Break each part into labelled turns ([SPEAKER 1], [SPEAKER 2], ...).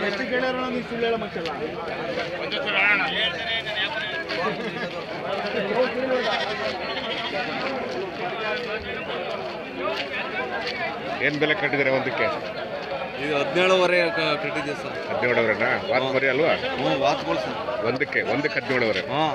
[SPEAKER 1] ಎಷ್ಟು ಕೇಳ್ಯಾರ ನೀವು ಮಕ್ಕಳ
[SPEAKER 2] ಏನ್ ಬೆಲೆ ಕಟ್ಟಿದ್ದಾರೆ ಒಂದಕ್ಕೆ?
[SPEAKER 1] ಇದು ಹದಿನೇಳುವರೆ ಕಟ್ಟಿದ್ದೀವಿ ಸರ್
[SPEAKER 2] ಹದಿನೇಳವರೆನಾ? ವಾತ್ ಮರಿ ಅಲ್ವಾ?
[SPEAKER 1] ಹ್ಞೂ ವಾತ್ಗಳು ಸರ್
[SPEAKER 2] ಒಂದಕ್ಕೆ ಒಂದಕ್ಕೆ ಹದಿನೇಳವರೆ.
[SPEAKER 1] ಹಾಂ.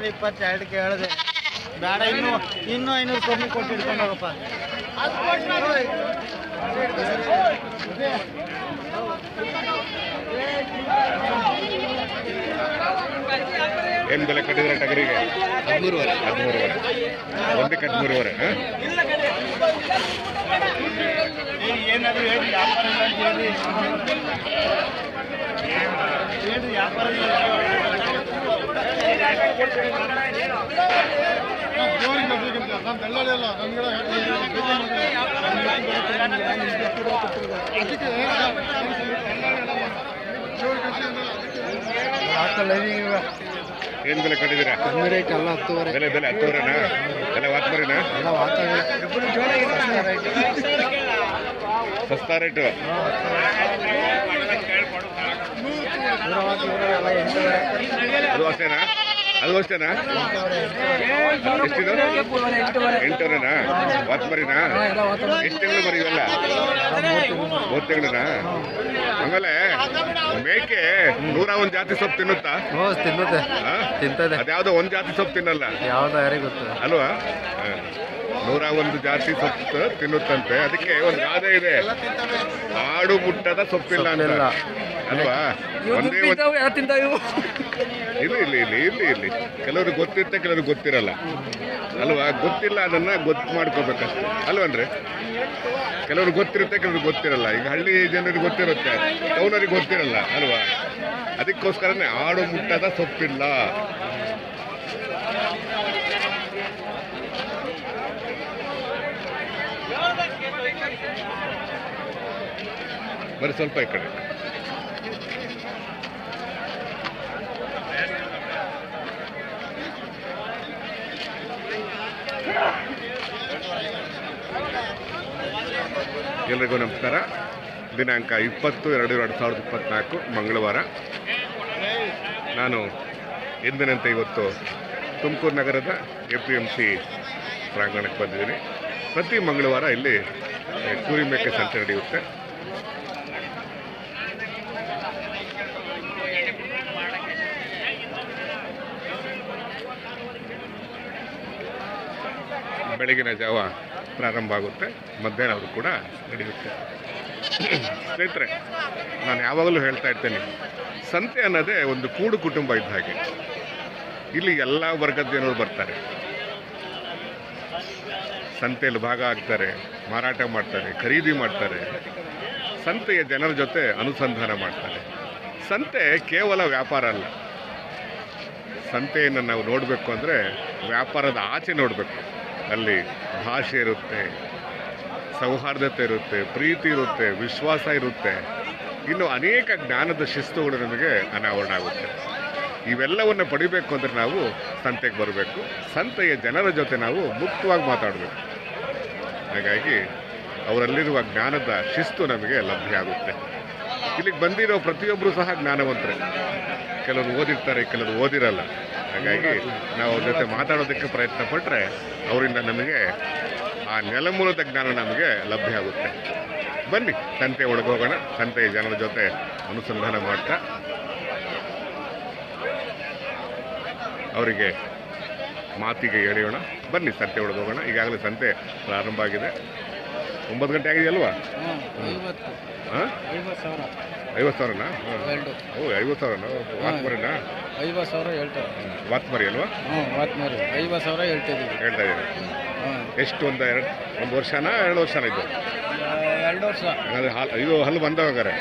[SPEAKER 3] ನಾನು ಇಪ್ಪತ್ತೆರಡು ಕೇಳಿದೆ. ಬೇಡ ಇನ್ನೂ ಇನ್ನೂ ಐನೂರು ಕಮ್ಮಿ ಕೊಟ್ಟು ಹಿಡ್ಕೊಂಡು ಹೋಗಪ್ಪ.
[SPEAKER 2] ಏನ್ ಬೆಲೆ ಕಟ್ಟಿದ್ರೆ ಟಗರಿಗೆ?
[SPEAKER 1] ಹದಿಮೂರುವರೆ.
[SPEAKER 2] ಹದಿಮೂರುವರೆ. ಒಂದು ಹದಿಮೂರುವರೆ ಹಾ?
[SPEAKER 3] ಏನಾದ್ರು ಹೇಳಿ ವ್ಯಾಪಾರ ಹೇಳಿ. ವ್ಯಾಪಾರ
[SPEAKER 2] ಏನ್ ಬೆಲೆ ಕಟ್ಟಿದ್ದೀರಾ?
[SPEAKER 3] ರೇಟ್ ಎಲ್ಲ ಹತ್ತುವರೆ.
[SPEAKER 2] ಬೆಲೆ ಬೆಲೆ ಹತ್ತುವರೆನಾ? ಬೆಲೆ ವಾತ್ ಮರಿನಾ
[SPEAKER 3] ಎಲ್ಲ ವಾತಾವರಣ
[SPEAKER 2] ಸಸ್ತಾ ರೇಟು. ಅದು ಅಷ್ಟೇನಾ ಅದು ಅಷ್ಟೇನಾ ಎಷ್ಟಿದು ಎಂಟುವರೆನಾ ವಾತ್ ಮರಿನಾ ಎಷ್ಟು ತಿಂಗಳು ಮರಿ ಇವೆಲ್ಲ ಮೂರು ತಿಂಗಳನಾ? ಆಮೇಲೆ ಮೇಕೆ ನೂರ ಒಂದು ಜಾತಿ ಸೊಪ್ಪು ತಿನ್ನುತ್ತಾ?
[SPEAKER 3] ತಿನ್ನುತ್ತೆ. ತಿಂತದೆ.
[SPEAKER 2] ಅದ್ಯಾವುದೋ ಒಂದು ಜಾತಿ ಸೊಪ್ಪು ತಿನ್ನಲ್ಲ?
[SPEAKER 3] ಯಾವ್ದು ಯಾರಿಗೆ ಗೊತ್ತು?
[SPEAKER 2] ಅಲ್ವಾ. ನೂರ ಒಂದು ಜಾತಿ ಸೊಪ್ಪು ತಿನ್ನುತ್ತಂತೆ. ಅದಕ್ಕೆ ಒಂದು ಗಾದೆ ಇದೆ. ಆಡು ಮುಟ್ಟದ ಸೊಪ್ಪಿಲ್ಲ ಅಂತ. ಅಲ್ವಾ? ಒಂದೇ ಒಂದು ಇಲ್ಲಿ ಇಲ್ಲಿ ಇಲ್ಲಿ ಇಲ್ಲಿ ಇಲ್ಲಿ. ಕೆಲವ್ರಿಗೆ ಗೊತ್ತಿರುತ್ತೆ ಕೆಲವ್ರಿಗೆ ಗೊತ್ತಿರಲ್ಲ. ಅಲ್ವಾ? ಗೊತ್ತಿಲ್ಲ ಅದನ್ನ ಗೊತ್ತು ಮಾಡ್ಕೋಬೇಕಷ್ಟೆ. ಅಲ್ವನ್ರಿ ಕೆಲವ್ರಿಗೆ ಗೊತ್ತಿರುತ್ತೆ ಕೆಲವ್ರಿಗೆ ಗೊತ್ತಿರಲ್ಲ. ಈಗ ಹಳ್ಳಿ ಜನರಿಗೆ ಗೊತ್ತಿರುತ್ತೆ ಟೌನರಿಗೆ ಗೊತ್ತಿರಲ್ಲ. ಅಲ್ವಾ? ಅದಕ್ಕೋಸ್ಕರನೇ ಆಡು ಮುಟ್ಟದ ಸೊಪ್ಪಿಲ್ಲ. ಬರೀ ಸ್ವಲ್ಪ ಈ ಕಡೆ. ಎಲ್ರಿಗೂ ನಮಸ್ಕಾರ. ದಿನಾಂಕ ಇಪ್ಪತ್ತು ಎರಡು ಎರಡು ಸಾವಿರದ ಇಪ್ಪತ್ತ್ನಾಲ್ಕು ಮಂಗಳವಾರ. ನಾನು ಎಂದಿನಂತೆ ಇವತ್ತು ತುಮಕೂರು ನಗರದ ಎ ಪಿ ಎಂ ಸಿ ಪ್ರಾಂಗಣಕ್ಕೆ ಬಂದಿದ್ದೀನಿ. ಪ್ರತಿ ಮಂಗಳವಾರ ಇಲ್ಲಿ ಏ, ಕುರಿ ಮೇಕೆ ಸಂತೆ ನಡೆಯುತ್ತೆ. ಬೆಳಗಿನ ಜಾವ ಪ್ರಾರಂಭ ಆಗುತ್ತೆ. ಮಧ್ಯಾಹ್ನವರು ಕೂಡ ನಡೆಯುತ್ತೆ. ಸ್ನೇಹಿತರೆ, ನಾನು ಯಾವಾಗಲೂ ಹೇಳ್ತಾ ಇರ್ತೇನೆ, ಸಂತೆ ಅನ್ನೋದೇ ಒಂದು ಕೂಡು ಕುಟುಂಬ ಇದ್ದ ಹಾಗೆ. ಇಲ್ಲಿ ಎಲ್ಲ ವರ್ಗದ ಜನರು ಬರ್ತಾರೆ. ಸಂತೆಯಲ್ಲಿ ಭಾಗ ಆಗ್ತಾರೆ, ಮಾರಾಟ ಮಾಡ್ತಾರೆ, ಖರೀದಿ ಮಾಡ್ತಾರೆ. ಸಂತೆಯ ಜನರ ಜೊತೆ ಅನುಸಂಧಾನ ಮಾಡ್ತಾರೆ. ಸಂತೆ ಕೇವಲ ವ್ಯಾಪಾರ ಅಲ್ಲ. ಸಂತೆಯನ್ನು ನಾವು ನೋಡಬೇಕು ಅಂದರೆ ವ್ಯಾಪಾರದ ಆಚೆ ನೋಡಬೇಕು. ಅಲ್ಲಿ ಭಾಷೆ ಇರುತ್ತೆ, ಸೌಹಾರ್ದತೆ ಇರುತ್ತೆ, ಪ್ರೀತಿ ಇರುತ್ತೆ, ವಿಶ್ವಾಸ ಇರುತ್ತೆ. ಇನ್ನು ಅನೇಕ ಜ್ಞಾನದ ಶಿಸ್ತುಗಳು ನಮಗೆ ಅನಾವರಣ ಆಗುತ್ತೆ. ಇವೆಲ್ಲವನ್ನು ಪಡಿಬೇಕು ಅಂದರೆ ನಾವು ಸಂತೆಗೆ ಬರಬೇಕು. ಸಂತೆಯ ಜನರ ಜೊತೆ ನಾವು ಮುಕ್ತವಾಗಿ ಮಾತಾಡಬೇಕು. ಹಾಗಾಗಿ ಅವರಲ್ಲಿರುವ ಜ್ಞಾನದ ಶಿಸ್ತು ನಮಗೆ ಲಭ್ಯ ಆಗುತ್ತೆ. ಇಲ್ಲಿಗೆ ಬಂದಿರೋ ಪ್ರತಿಯೊಬ್ಬರು ಸಹ ಜ್ಞಾನವಂತರೆ. ಕೆಲವರು ಓದಿರ್ತಾರೆ, ಕೆಲವರು ಓದಿರಲ್ಲ. ಹಾಗಾಗಿ ನಾವು ಅವ್ರ ಜೊತೆ ಮಾತಾಡೋದಕ್ಕೆ ಪ್ರಯತ್ನ ಪಟ್ಟರೆ ಅವರಿಂದ ನಮಗೆ ಆ ನೆಲಮೂಲದ ಜ್ಞಾನ ನಮಗೆ ಲಭ್ಯ ಆಗುತ್ತೆ. ಬನ್ನಿ, ಸಂತೆ ಒಳಗೋಗೋಣ. ಸಂತೆ ಜನರ ಜೊತೆ ಅನುಸಂಧಾನ ಮಾಡ್ತಾ. ಅವರಿಗೆ ಮಾತಿಗೆ ಎಳೆಯೋಣ. ಬನ್ನಿ, ಸಂತೆ ಒಳಗೋಗೋಣ. ಈಗಾಗಲೇ ಸಂತೆ ಪ್ರಾರಂಭ ಆಗಿದೆ. ಒಂಬತ್ತು ಗಂಟೆ ಆಗಿದೆ
[SPEAKER 1] ಅಲ್ವಾ?
[SPEAKER 2] ಹಾಂ?
[SPEAKER 1] ಐವತ್ತು ಸಾವಿರ.
[SPEAKER 2] ಐವತ್ತು ಸಾವಿರನಾ? ಓ ಐವತ್ತು ಸಾವಿರನಾ? ವಾತ್ಮರಿನಾ
[SPEAKER 1] ಐವತ್ತು ಸಾವಿರ ಹೇಳ್ತಾರೆ.
[SPEAKER 2] ವಾತ್ಮರಿ ಅಲ್ವಾ?
[SPEAKER 1] ಹ್ಞೂ ವಾತ್ ಮಾರಿ. ಐವತ್ತು ಸಾವಿರ ಹೇಳ್ತಿದ್ದೀವಿ.
[SPEAKER 2] ಹೇಳ್ತಾ ಇದ್ದೀನಿ ಎಷ್ಟು ಒಂದು ಎರಡು ಒಂದು ವರ್ಷನಾ ಎರಡು ವರ್ಷನ ಇದು?
[SPEAKER 1] ಎರಡು ವರ್ಷ.
[SPEAKER 2] ಹಾಗಾದ್ರೆ ಹಾಲು ಇದು ಹಲ್ಲು ಬಂದವಾಗಾರೆ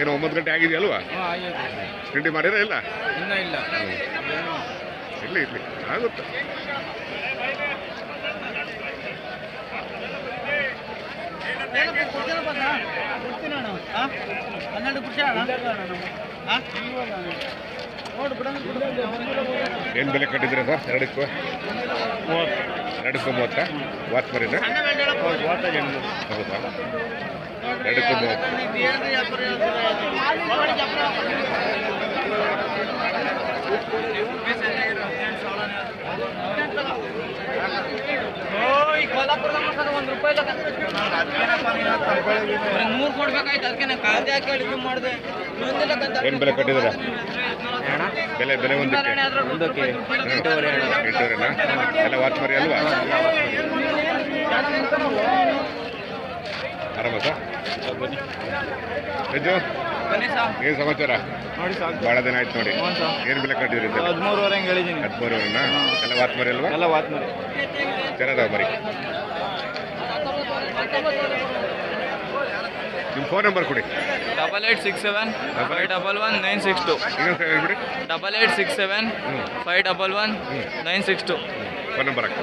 [SPEAKER 2] ಏನೋ ಒಂಬತ್ತು ಗಂಟೆ ಆಗಿದೆಯಲ್ವಾ ತಿಂಡಿ ಮಾಡಿರ ಇಲ್ಲ?
[SPEAKER 1] ಇಲ್ಲ. ಇಲ್ಲ
[SPEAKER 2] ಇರಲಿ ಇರಲಿ ಆಗುತ್ತೆ.
[SPEAKER 3] ಹನ್ನೆರಡು
[SPEAKER 2] ಏನು ಬೆಲೆ ಕಟ್ಟಿದ್ರೆ ಸರ್? ಎರಡಕ್ಕೂ? ಎರಡಕ್ಕೂ ಮೂವತ್ತಾ? ವಾತ್ಮರಿನ ಹೌದಾ? ಎರಡಕ್ಕೂ ಮೂವತ್ತು.
[SPEAKER 1] ಒಂದು ರೂಪಾಯಿ ನೂರು ಕೊಡ್ಬೇಕಾಯ್ತು ಅದಕ್ಕೆ ನಾನು ಹಾಕಿ ಮಾಡಿದೆ
[SPEAKER 2] ಏನು ಬೆಲೆ ಕಟ್ಟಿದ್ದೀರಾ? ಬೆಲೆ ಬೆಲೆ ಒಂದಕ್ಕೆ?
[SPEAKER 1] ಒಂದಕ್ಕೆ
[SPEAKER 2] ಎಂಟೂವರೆನಾ ಎಲ್ಲ ವಾತ್ಮರಿ ಅಲ್ವಾ? ಆರಾಮ ಸರ್ ಹೆಜ್ಜು ಏನು ಸಮಾಚಾರ? ಭಾಳ ದಿನ ಆಯ್ತು ನೋಡಿ. ಏನ್ ಬೆಲೆ ಕಟ್ಟಿದ್ರಿ ಹದಿಮೂರು
[SPEAKER 1] ಹದಿಮೂರುವರೆ ಹಂಗೆ ವಾತ್
[SPEAKER 2] ಮರಿ ಎಲ್ಲ ಅಲ್ವಾ?
[SPEAKER 1] ಎಲ್ಲ ವಾತ್ ಮರಿ.
[SPEAKER 2] ಚೆನ್ನಾಗದಾವ ಮರಿ. ನಿಮ್ಮ ಫೋನ್ ನಂಬರ್ ಕೊಡಿ.
[SPEAKER 1] Double eight six seven five double one nine six two.
[SPEAKER 2] ಇನ್ನೊಂದು ಹೇಳ್ಬಿಡಿ.
[SPEAKER 1] Double eight
[SPEAKER 2] six
[SPEAKER 1] seven five double
[SPEAKER 2] one
[SPEAKER 1] nine six two.
[SPEAKER 2] Phone number ಹಾಕಿ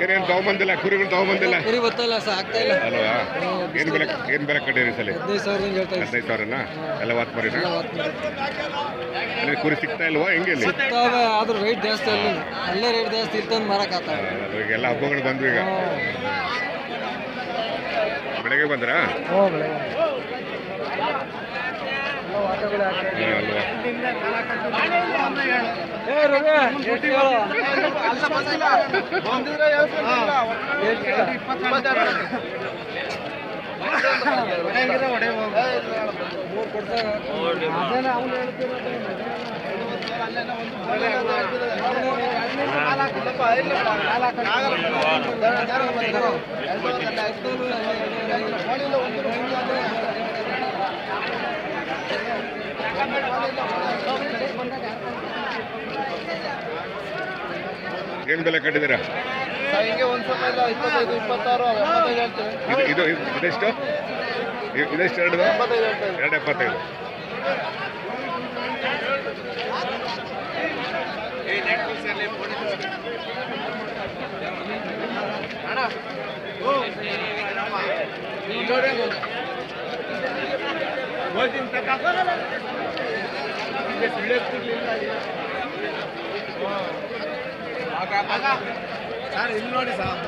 [SPEAKER 2] ಏನೇನು ತಗೊಂಬಂದಿಲ್ಲ ಕುರಿಗಳು ತಗೊಂಬಂದಿಲ್ಲ
[SPEAKER 1] ಕುರಿ ಗೊತ್ತಲ್ಲ ಸರ್ ಆಗ್ತಾ ಇಲ್ಲ.
[SPEAKER 2] ಅಲ್ವಾ? ಏನು ಬೆಲೆ ಏನು ಬೆಲೆ ಕಟ್ಟಿರಿ ಸಲ?
[SPEAKER 1] ಹದಿನೈದು ಸಾವಿರ ಹೇಳ್ತಾ
[SPEAKER 2] ಹದಿನೈದು ಸಾವಿರನಾ? ಎಲ್ಲ ವಾತ್ ಮರಿನಾ ಅಲ್ಲಿ ಕುರಿ ಸಿಗ್ತಾ ಇಲ್ವಾ ಹೆಂಗೆ ಇಲ್ಲಿ?
[SPEAKER 1] ಸಿಗ್ತಾವೆ ಆದ್ರೂ ರೇಟ್ ಜಾಸ್ತಿ ಅಲ್ಲಿ ಅಲ್ಲೇ ರೇಟ್ ಜಾಸ್ತಿ ಇರ್ತಂದು ಮಾರಕ್ಕಾಗ್ತಾವೆ
[SPEAKER 2] ಆ, ಈಗೆಲ್ಲ ಹಬ್ಬಗಳು ಬಂದ್ವಿ ಈಗ. ಬೆಳಗ್ಗೆ ಬಂದ್ರಾ?
[SPEAKER 1] ಹ್ಞೂ ಬೆಳೆ
[SPEAKER 2] ಹ್ಮ್, ಅಲ್ವಾ
[SPEAKER 1] ಏ ರವಿ ಎಷ್ಟು ಹೇಳು
[SPEAKER 2] ಏನು ಬೆಲೆ ಕಟ್ಟಿದ್ದೀರಾ? ಇದು ಇದು ಇದು- ಇದೆಷ್ಟು? ಇದೆಷ್ಟು ಎರಡು ಎರಡು ಎಪ್ಪತ್ತೈದು.
[SPEAKER 3] ಸರ್ ಇಲ್ಲಿ ನೋಡಿ ಸರ್